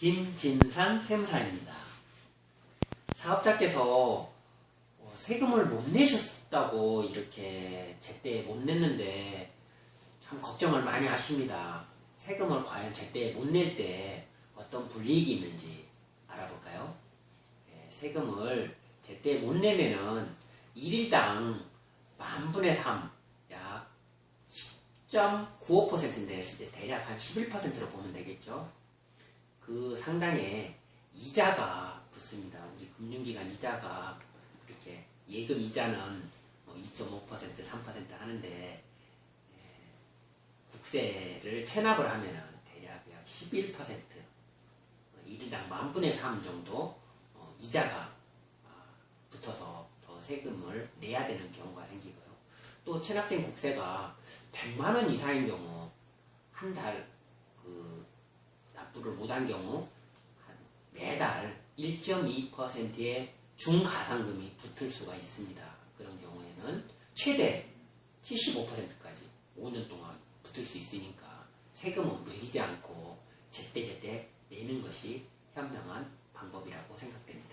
김진산 세무사입니다. 사업자께서 어, 세금을 못 내셨다고 이렇게 제때 못 냈는데 참 걱정을 많이 하십니다. 세금을 과연 제때 못 낼 때 어떤 불이익이 있는지 알아볼까요? 예, 세금을 제때 못 내면은 1일당 만분의 3, 약 10.95%인데 대략 한 11%로 보면 되겠죠. 그 상당의 이자가 붙습니다. 우리 금융기관 이자가 이렇게 예금 이자는 뭐2.5% 3% 하는데 예, 국세를 체납을 하면은 대략 약 11% 어, 일당 만분의 3 정도 어, 이자가 아, 붙어서 더 세금을 내야 되는 경우가 생기고요. 또 체납된 국세가 100만 원 이상인 경우 한 달 그 납부를 못한 경우 한 매달 1.2%의 중가상금이 붙을 수가 있습니다. 그런 경우에는 최대 75%까지 5년 동안 붙을 수 있으니까 세금은 물리지 않고 제때제때 내는 것이 현명한 방법이라고 생각됩니다.